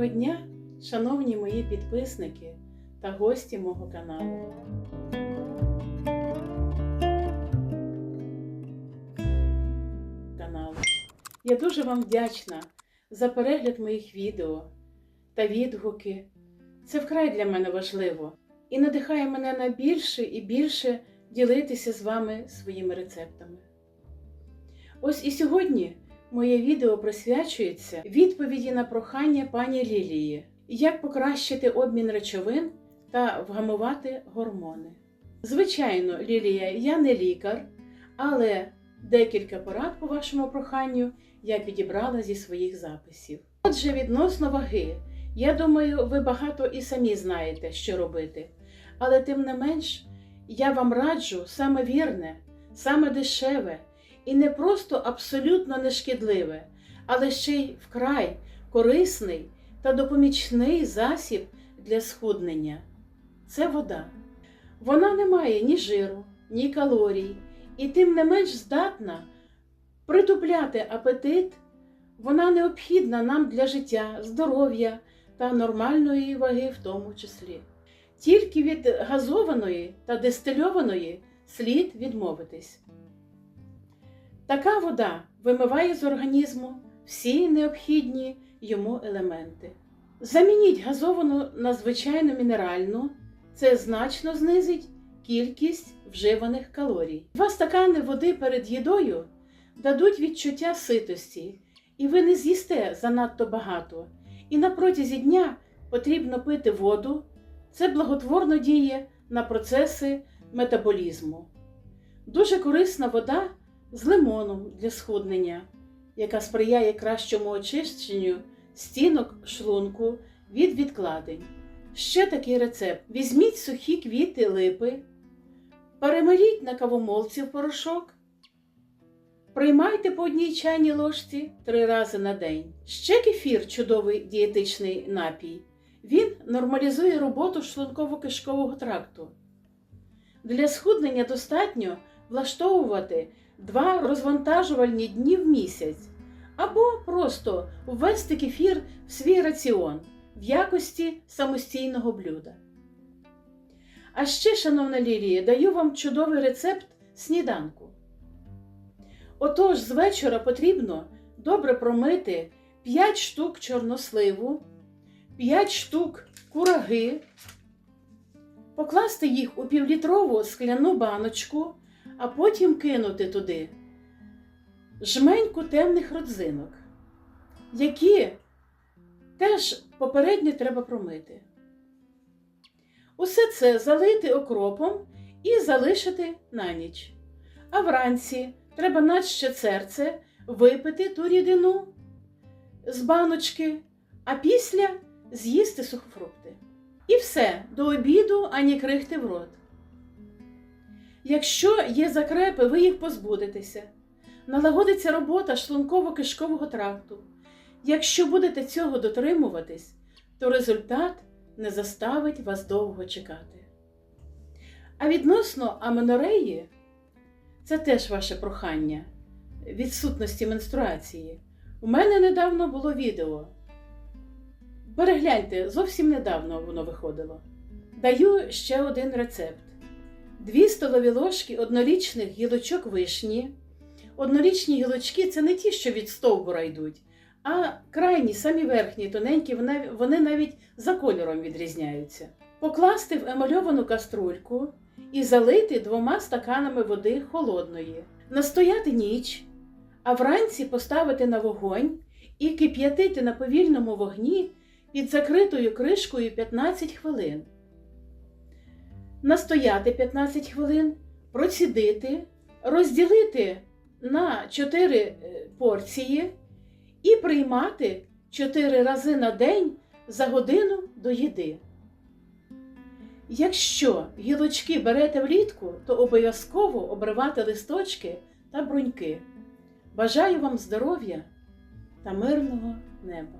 Доброго дня, шановні мої підписники та гості мого каналу. каналу. Я дуже вам вдячна за перегляд моїх відео та відгуки. Це вкрай для мене важливо і надихає мене на більше і більше ділитися з вами своїми рецептами. Ось і сьогодні моє відео присвячується відповіді на прохання пані Лілії, як покращити обмін речовин та вгамувати гормони. Звичайно, Лілія, я не лікар, але декілька порад по вашому проханню я підібрала зі своїх записів. Отже, відносно ваги, я думаю, ви багато і самі знаєте, що робити. Але тим не менш, я вам раджу саме вірне, саме дешеве і не просто абсолютно нешкідливе, але ще й вкрай корисний та допомічний засіб для схуднення це вода. Вона не має ні жиру, ні калорій, і тим не менш здатна притупляти апетит. Вона необхідна нам для життя, здоров'я та нормальної ваги в тому числі. Тільки від газованої та дистильованої слід відмовитись. Така вода вимиває з організму всі необхідні йому елементи. Замініть газовану на звичайну мінеральну, це значно знизить кількість вживаних калорій. Два стакани води перед їдою дадуть відчуття ситості, і ви не з'їсте занадто багато. І на протязі дня потрібно пити воду. Це благотворно діє на процеси метаболізму. Дуже корисна вода з лимоном для схуднення, яка сприяє кращому очищенню стінок шлунку від відкладень. Ще такий рецепт: візьміть сухі квіти липи, перемиріть на кавомолці в порошок, приймайте по одній чайній ложці три рази на день. Ще кефір чудовий дієтичний напій. Він нормалізує роботу шлунково-кишкового тракту. Для схуднення достатньо влаштовувати два розвантажувальні дні в місяць, або просто ввести кефір в свій раціон в якості самостійного блюда. А ще, шановна Лілія, даю вам чудовий рецепт сніданку. Отож, з вечора потрібно добре промити 5 штук чорносливу, 5 штук кураги, покласти їх у півлітрову скляну баночку, а потім кинути туди жменьку темних родзинок, які теж попередньо треба промити. Усе це залити окропом і залишити на ніч. А вранці треба наче серце випити ту рідину з баночки, а після з'їсти сухофрукти. І все, до обіду ані крихти в рот. Якщо є закрепи, ви їх позбудетеся. Налагодиться робота шлунково-кишкового тракту. Якщо будете цього дотримуватись, то результат не заставить вас довго чекати. А відносно аменореї, це теж ваше прохання відсутності менструації. У мене недавно було відео. Перегляньте, зовсім недавно воно виходило. Даю ще один рецепт: дві столові ложки однорічних гілочок вишні. Однорічні гілочки це не ті, що від стовбура йдуть, а крайні, самі верхні, тоненькі, вони навіть за кольором відрізняються. Покласти в емальовану каструльку і залити двома стаканами води холодної, настояти ніч, а вранці поставити на вогонь і кип'ятити на повільному вогні під закритою кришкою 15 хвилин. Настояти 15 хвилин, процідити, розділити на 4 порції і приймати 4 рази на день за годину до їди. Якщо гілочки берете влітку, то обов'язково обривати листочки та бруньки. Бажаю вам здоров'я та мирного неба!